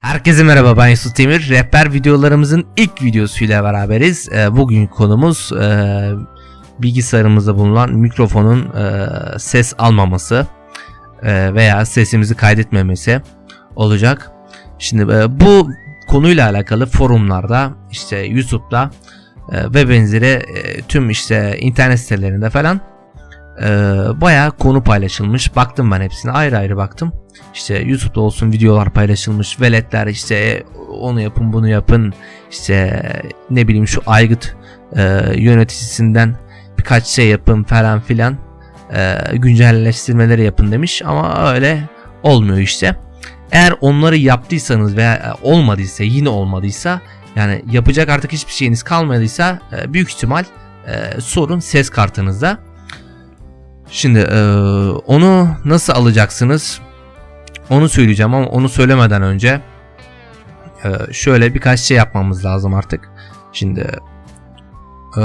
Herkese merhaba ben Yusuf Demir. Rehber videolarımızın ilk videosuyla beraberiz. Ee, bugün konumuz e, bilgisayarımızda bulunan mikrofonun e, ses almaması e, veya sesimizi kaydetmemesi olacak. Şimdi e, bu konuyla alakalı forumlarda işte YouTube'da e, ve benzeri e, tüm işte internet sitelerinde falan e, bayağı konu paylaşılmış. Baktım ben hepsine ayrı ayrı baktım. İşte YouTube'da olsun videolar paylaşılmış. Veletler işte onu yapın bunu yapın. İşte ne bileyim şu aygıt e, yöneticisinden birkaç şey yapın falan filan. E, güncelleştirmeleri yapın demiş ama öyle olmuyor işte. Eğer onları yaptıysanız veya olmadıysa yine olmadıysa yani yapacak artık hiçbir şeyiniz kalmadıysa e, büyük ihtimal e, sorun ses kartınızda. Şimdi e, onu nasıl alacaksınız? Onu söyleyeceğim ama onu söylemeden önce e, şöyle birkaç şey yapmamız lazım artık. Şimdi e,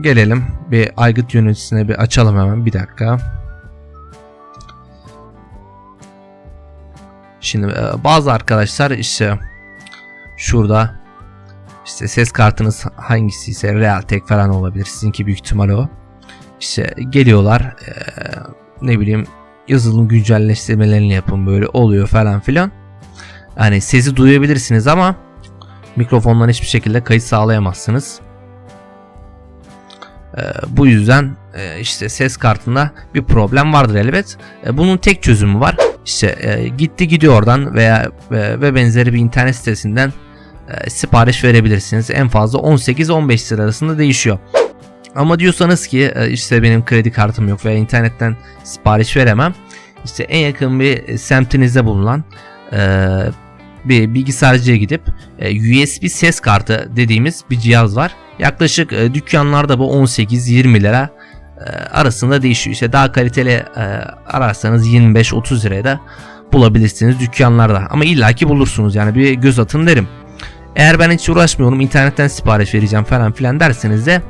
gelelim bir aygıt yöneticisine bir açalım hemen bir dakika. Şimdi e, bazı arkadaşlar işte şurada işte ses kartınız hangisi ise Realtek falan olabilir. Sizinki büyük ihtimal o. İşte geliyorlar e, ne bileyim yazılım güncelleştirmelerini yapın böyle oluyor falan filan. Hani sesi duyabilirsiniz ama mikrofondan hiçbir şekilde kayıt sağlayamazsınız. Ee, bu yüzden e, işte ses kartında bir problem vardır elbet. E, bunun tek çözümü var. İşte e, gitti gidiyor oradan veya e, ve benzeri bir internet sitesinden e, sipariş verebilirsiniz. En fazla 18-15 lira arasında değişiyor. Ama diyorsanız ki e, işte benim kredi kartım yok veya internetten sipariş veremem. İşte en yakın bir semtinizde bulunan e, bir bilgisayarcıya gidip e, USB ses kartı dediğimiz bir cihaz var. Yaklaşık dükkanlarda bu 18-20 lira arasında değişiyor. İşte daha kaliteli ararsanız 25-30 liraya da bulabilirsiniz dükkanlarda. Ama illaki bulursunuz yani bir göz atın derim. Eğer ben hiç uğraşmıyorum internetten sipariş vereceğim falan filan derseniz de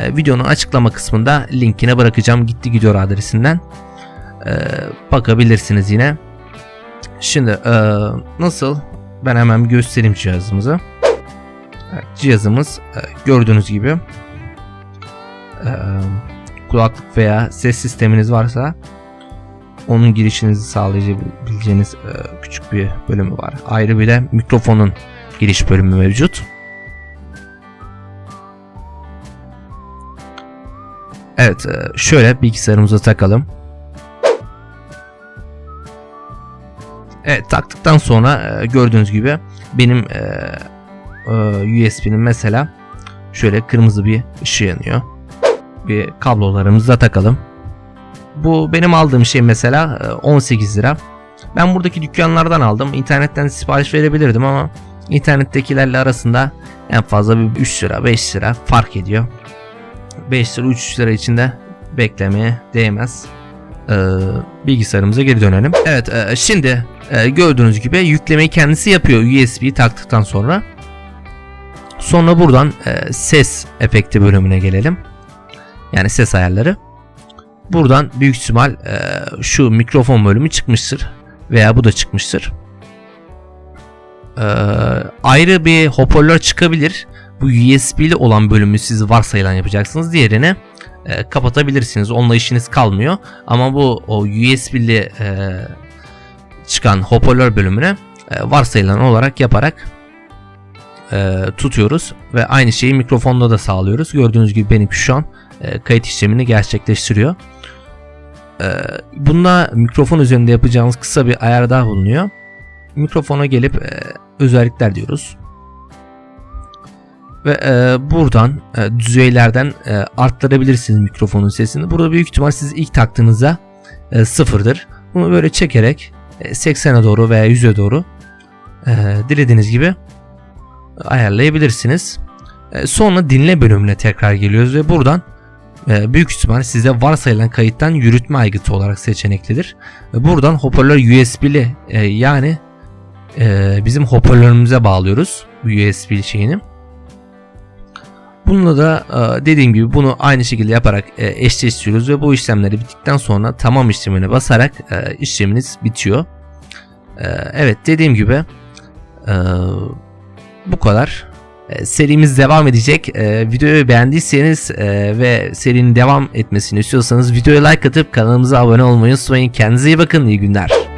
e, videonun açıklama kısmında linkine bırakacağım gitti gidiyor adresinden e, bakabilirsiniz yine. Şimdi e, nasıl ben hemen göstereyim cihazımızı. Evet, cihazımız e, gördüğünüz gibi e, kulaklık veya ses sisteminiz varsa onun girişinizi sağlayabileceğiniz e, küçük bir bölümü var. Ayrı bir de mikrofonun giriş bölümü mevcut. Evet e, şöyle bilgisayarımıza takalım. Evet taktıktan sonra e, gördüğünüz gibi benim e, USB'nin mesela şöyle kırmızı bir ışığı yanıyor. Bir kablolarımızı da takalım. Bu benim aldığım şey mesela 18 lira. Ben buradaki dükkanlardan aldım. İnternetten sipariş verebilirdim ama internettekilerle arasında en fazla bir 3 lira 5 lira fark ediyor. 5 lira 3 lira içinde beklemeye değmez. Ee, bilgisayarımıza geri dönelim. Evet e, şimdi e, gördüğünüz gibi yüklemeyi kendisi yapıyor USB taktıktan sonra. Sonra buradan e, ses efekti bölümüne gelelim. Yani ses ayarları. Buradan büyük ihtimal e, şu mikrofon bölümü çıkmıştır. Veya bu da çıkmıştır. E, ayrı bir hoparlör çıkabilir bu USB'li olan bölümü siz varsayılan yapacaksınız. Diğerini e, kapatabilirsiniz. Onunla işiniz kalmıyor. Ama bu o USB'li e, çıkan hoparlör bölümüne e, varsayılan olarak yaparak e, tutuyoruz ve aynı şeyi mikrofonda da sağlıyoruz. Gördüğünüz gibi benimki şu an e, kayıt işlemini gerçekleştiriyor. E, bunda mikrofon üzerinde yapacağımız kısa bir ayar daha bulunuyor. Mikrofona gelip e, özellikler diyoruz. Ve e, buradan e, düzeylerden e, arttırabilirsiniz mikrofonun sesini. Burada büyük ihtimal siz ilk taktığınızda e, sıfırdır. Bunu böyle çekerek e, 80'e doğru veya 100'e doğru e, dilediğiniz gibi ayarlayabilirsiniz. E, sonra dinle bölümüne tekrar geliyoruz ve buradan e, büyük ihtimal size varsayılan kayıttan yürütme aygıtı olarak seçeneklidir. Ve buradan hoparlör USB'li e, yani e, bizim hoparlörümüze bağlıyoruz bu USB şeyini. Bununla da e, dediğim gibi bunu aynı şekilde yaparak e, eşleştiriyoruz ve bu işlemleri bittikten sonra tamam işlemine basarak e, işleminiz bitiyor. Ee, evet dediğim gibi ee, bu kadar. Ee, serimiz devam edecek. Ee, videoyu beğendiyseniz ee, ve serinin devam etmesini istiyorsanız videoya like atıp kanalımıza abone olmayı unutmayın. Kendinize iyi bakın. İyi günler.